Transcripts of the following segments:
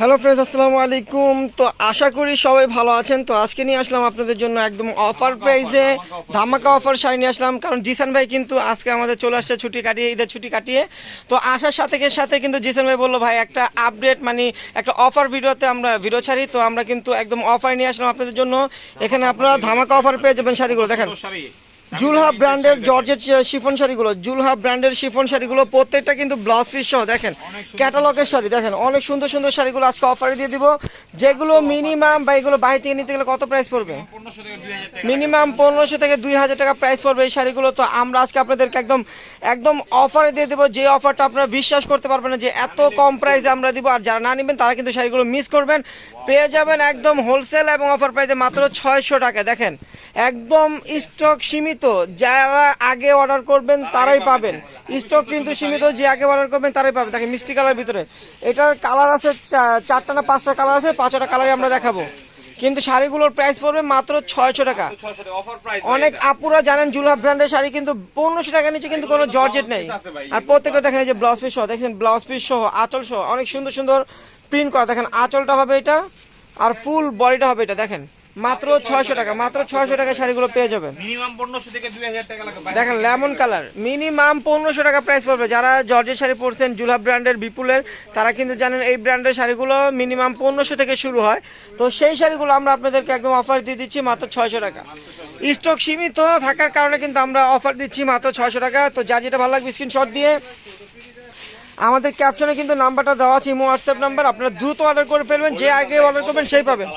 Hello friends আসসালামু আলাইকুম। তো আশা করি সবাই ভালো আছেন। তো আজকে নিয়ে আসলাম আপনাদের জন্য একদম অফার প্রাইসে ধামাকা অফার শাড়ি নিয়ে আসলাম। কারণ জিসান ভাই কিন্তু আজকে আমাদের চলে আসছে ছুটি কাটিয়ে ঈদের ছুটি কাটিয়ে। তো আসার সাথে সাথে কিন্তু জিসান ভাই বলল ভাই একটা আপডেট মানে একটা অফার ভিডিওতে আমরা ভিডিও ছাড়ি। তো আমরা কিন্তু একদম অফার নিয়ে আসলাম আপনাদের জন্য। এখানে আপনারা ধামাকা অফার পেয়ে যাবেন শাড়িগুলো। দেখেন। জুলহা ব্র্যান্ডের জর্জেট শিফন শাড়িগুলো, জুলহা ব্র্যান্ডের শিফন শাড়িগুলো প্রত্যেকটা কিন্তু ব্লাউজ পিস সহ, দেখেন ক্যাটালগের শাড়ি, দেখেন, অনেক সুন্দর সুন্দর শাড়িগুলো আজকে অফারে দিয়ে দিব। যেগুলো মিনিমাম বা এগুলো বাইরে থেকে নিতে গেলে কত প্রাইস পড়বে? মিনিমাম পনেরোশো থেকে দুই হাজার টাকা প্রাইস পড়বে এই শাড়িগুলো। তো আমরা আজকে আপনাদেরকে একদম একদম অফারে দিয়ে দেবো। যে অফারটা আপনারা বিশ্বাস করতে পারবেন না যে এত কম প্রাইসে আমরা দিব। আর যারা না নেবেন, তারা কিন্তু শাড়িগুলো মিস করবেন। পেয়ে যাবেন একদম হোলসেল এবং অফার প্রাইসে মাত্র ছয়শো টাকা। দেখেন একদম স্টক সীমিত। যারা আগে অর্ডার করবেন তারাই পাবেন। স্টক কিন্তু সীমিত যে আগে অর্ডার করবেন তারাই পাবেন। তাকে মিষ্টি কালার ভিতরে। এটার কালার আছে চারটা না পাঁচটা কালার আছে পাঁচটা কালারই আমরা দেখাবো। কিন্তু শাড়িগুলোর প্রাইস পড়বে মাত্র ছয়শো টাকা। অনেক আপুরা জানেন জুলহা ব্র্যান্ডের শাড়ি কিন্তু পনেরোশো টাকার নিচে কিন্তু কোনো জর্জেট নেই। আর প্রত্যেকটা দেখেন এই যে ব্লাউজ পিস সহ দেখেন ব্লাউজ পিস সহ আঁচল সহ অনেক সুন্দর সুন্দর প্রিন্ট করা। দেখেন আঁচলটা হবে এটা আর ফুল বডিটা হবে এটা দেখেন। মাত্র ছয়শো টাকা মাত্র ছয়শো টাকা শাড়িগুলো পেয়ে যাবেন। দেখেন লেমন কালার মিনিমাম পনেরোশো টাকা প্রাইস পড়বে। যারা জর্জের শাড়ি পরছেন জুলহা ব্র্যান্ডের বিপুলের তারা কিন্তু জানেন এই ব্র্যান্ডের শাড়িগুলো মিনিমাম পনেরোশো থেকে শুরু হয়। তো সেই শাড়িগুলো আমরা আপনাদেরকে একদম অফার দিয়ে দিচ্ছি মাত্র ছয়শো টাকা। স্টক সীমিত থাকার কারণে কিন্তু আমরা অফার দিচ্ছি মাত্র ছয়শো টাকা। তো যার যেটা ভালো লাগবে স্ক্রিনশট দিয়ে আমাদের ক্যাপশনে কিন্তু নাম্বারটা দেওয়া আছে ইমো হোয়াটসঅ্যাপ নাম্বার আপনারা দ্রুত অর্ডার করে ফেলবেন যে আগে অর্ডার করবেন সেই পাবেন।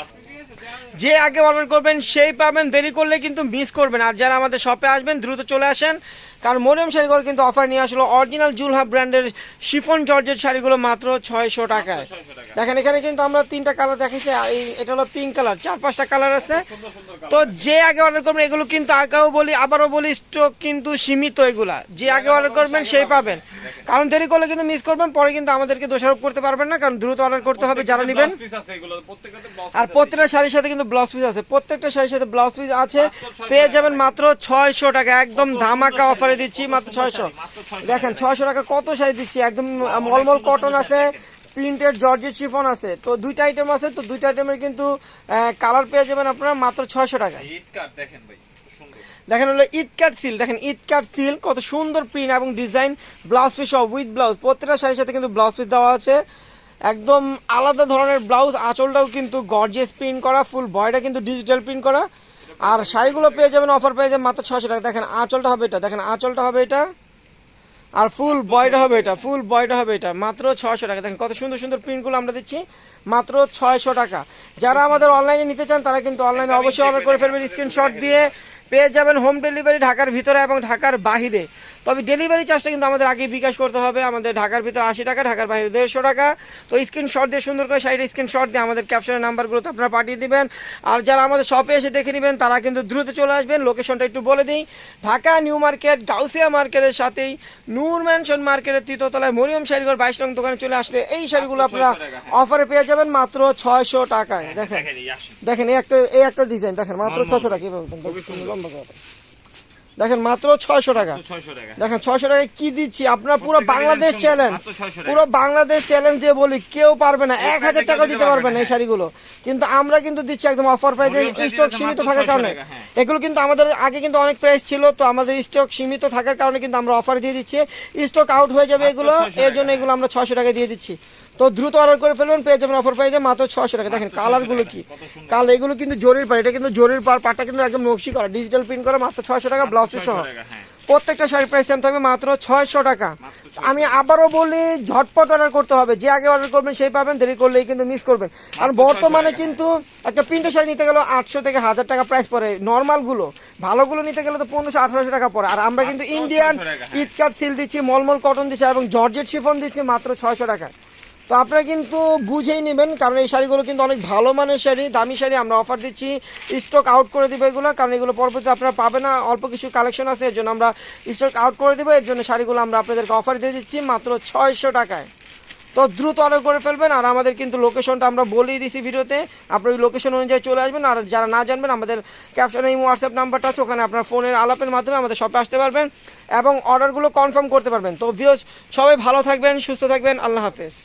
যে আগে অর্ডার করবেন, সেই পাবেন। দেরি করলে কিন্তু মিস করবেন। আর যারা আমাদের শপে আসবেন, দ্রুত চলে আসেন। কারণ মরিয়ম শাড়িগুলো কিন্তু অফার নিয়ে আসলো। অরিজিনাল জুলহা ব্র্যান্ডের শিফন জর্জের শাড়িগুলো মাত্র ছয়শো টাকায়। দেখেন এখানে কিন্তু আমরা তিনটা কালার দেখেছি। এই- এটা হলো পিঙ্ক কালার চার পাঁচটা কালার আছে। তো যে আগে অর্ডার করবেন এগুলো কিন্তু আগেও বলি আবারও বলি স্টক কিন্তু সীমিত এগুলা। যে আগে অর্ডার করবেন সেই পাবেন। কারণ দেরি করলে কিন্তু মিস করবেন পরে কিন্তু আমাদেরকে দোষারোপ করতে পারবেন না কারণ দ্রুত অর্ডার করতে হবে যারা নেবেন। আর প্রত্যেকটা শাড়ির সাথে কিন্তু ব্লাউজ পিস আছে। প্রত্যেকটা শাড়ির সাথে ব্লাউজ পিস আছে। পেয়ে যাবেন মাত্র ছয়শো টাকা। একদম ধামাকা অফারে দিচ্ছি মাত্র ছয়শো। দেখেন ছয়শো টাকা কত শাড়ি দিচ্ছি? একদম মলমল কটন আছে প্রিন্টেড জর্জের শিফন আছে। তো দুইটা আইটেম আছে তো দুইটা আইটেমের কিন্তু কালার পেয়ে যাবেন আপনারা মাত্র ছয়শো টাকা দেখেন ভাই দেখেন হলো ঈদ কাট সিল দেখেন ঈদ কাট সিল কত সুন্দর প্রিন্ট এবং ডিজাইন ব্লাউজ পিস সব উইথ ব্লাউজ প্রত্যেকটা শাড়ির সাথে কিন্তু ব্লাউজ পিস দেওয়া আছে। একদম আলাদা ধরনের ব্লাউজ আঁচলটাও কিন্তু গর্জিয়াস প্রিন্ট করা ফুল বয়টা কিন্তু ডিজিটাল প্রিন্ট করা। আর শাড়িগুলো পেয়ে যাবেন অফার পেয়ে যাবেন মাত্র ছশো টাকা। দেখেন আঁচলটা হবে এটা, দেখেন আঁচলটা হবে এটা। আর ফুল বয়টা হবে এটা ফুল বয়টা হবে এটা, মাত্র ছয়শো টাকা। দেখেন কত সুন্দর সুন্দর প্রিন্টগুলো আমরা দিচ্ছি, মাত্র ছয়শো টাকা। যারা আমাদের অনলাইনে নিতে চান, তারা কিন্তু অনলাইনে অবশ্যই অর্ডার করে ফেলবেন স্ক্রিনশট দিয়ে। পেয়ে যাবেন হোম ডেলিভারি ঢাকার ভিতরে এবং ঢাকার বাহিরে। তবে ডেলিভারি চার্জটা কিন্তু আমাদের আগে বিকাশ করতে হবে। আমাদের ঢাকার ভিতরে আশি টাকা ঢাকার বাইরে দেড়শো টাকা। তো স্ক্রিনশট দিয়ে সুন্দর করে সাইডে স্ক্রিনশট দিয়ে আমাদের ক্যাপশনের নাম্বারগুলোতে আপনারা পাঠিয়ে দিবেন। আর যারা আমাদের শপে এসে দেখে নেবেন তারা কিন্তু দ্রুত চলে আসবেন। লোকেশনটা একটু বলে দিই। ঢাকা নিউ মার্কেট গাউসিয়া মার্কেটের সাথেই নূর ম্যানশন মার্কেটের তৃতীয়তলায় মরিয়ম শাড়িঘর বাইশ রং দোকানে চলে আসলে এই শাড়িগুলো আপনারা অফারে পেয়ে যাবেন মাত্র ছয়শো টাকায়। দেখেন দেখেন এই একটা এই একটা ডিজাইন দেখেন মাত্র ছশো টাকা এভাবে লম্বা করে। দেখেন মাত্র ছয়শো টাকা। দেখেন ছয়শো টাকায় কি দিচ্ছি? আপনারা পুরো বাংলাদেশ চ্যালেঞ্জ মাত্র 600 টাকা। পুরো বাংলাদেশ চ্যালেঞ্জ দিয়ে বলি কেউ পারবে না। এক হাজার টাকা দিতে পারবে না এই শাড়িগুলো। কিন্তু আমরা কিন্তু দিচ্ছি একদম অফার প্রাইসে স্টক সীমিত থাকার কারণে। হ্যাঁ। এগুলো কিন্তু আমাদের আগে কিন্তু অনেক প্রাইস ছিল তো আমাদের স্টক সীমিত থাকার কারণে কিন্তু আমরা অফার দিয়ে দিচ্ছি। স্টক আউট হয়ে যাবে এগুলো। এর জন্য এগুলো আমরা ছয়শো টাকা দিয়ে দিচ্ছি। তো দ্রুত অর্ডার করে ফেলবেন পেয়ে যাবেন অফার প্রাইসে মাত্র ছশো টাকা। দেখেন কালারগুলো কি? কালার এগুলো কিন্তু জরির পার এটা কিন্তু জরির পার পাটটা কিন্তু একদম নকশি করা ডিজিটাল প্রিন্ট করা মাত্র ছয়শো টাকা ব্লাউজ সহ। 600 টাকা, হ্যাঁ। প্রত্যেকটা শাড়ির প্রাইস সেম থাকবে মাত্র ছয়শো টাকা। আমি আবারও বলি ঝটপট অর্ডার করতে হবে। যে আগে অর্ডার করবেন সেই পাবেন দেরি করলেই কিন্তু মিস করবেন। কারণ বর্তমানে কিন্তু একটা প্রিন্টের শাড়ি নিতে গেলে আটশো থেকে হাজার টাকা প্রাইস পড়ে নর্মালগুলো ভালোগুলো নিতে গেলে তো পনেরোশো আঠারোশো টাকা পড়ে। আর আমরা কিন্তু ইন্ডিয়ান 600 টাকা। ইটকাট সিল দিচ্ছি মলমল কটন দিচ্ছি এবং জর্জেট শিফন দিচ্ছি মাত্র ছয়শো টাকা তো আপনারা কিন্তু বুঝেই নেবেন, কারণ এই শাড়িগুলো কিন্তু অনেক ভালো মানের শাড়ি, দামি শাড়ি আমরা অফার দিচ্ছি। স্টক আউট করে দেবো এগুলো, কারণ এগুলো পরবর্তীতে আপনারা পাবেন না, অল্প কিছু কালেকশন আছে, এর জন্য আমরা স্টক আউট করে দেবো, এর জন্য শাড়িগুলো আমরা আপনাদেরকে অফার দিয়ে দিচ্ছি মাত্র ছয়শো টাকায়। তো দ্রুত অর্ডার করে ফেলবেন, আর আমাদের কিন্তু লোকেশনটা আমরা বলেই দিছি ভিডিওতে। আপনার ওই লোকেশন অনুযায়ী চলে আসবেন, আর যারা না জানবেন, আমাদের ক্যাপশনে এই হোয়াটসঅ্যাপ নাম্বারটা আছে, ওখানে আপনার ফোনের আলাপের মাধ্যমে আমাদের শপে আসতে পারবেন এবং অর্ডারগুলো কনফার্ম করতে পারবেন। তো ভিউস সবাই ভালো থাকবেন, সুস্থ থাকবেন, আল্লাহ হাফেজ।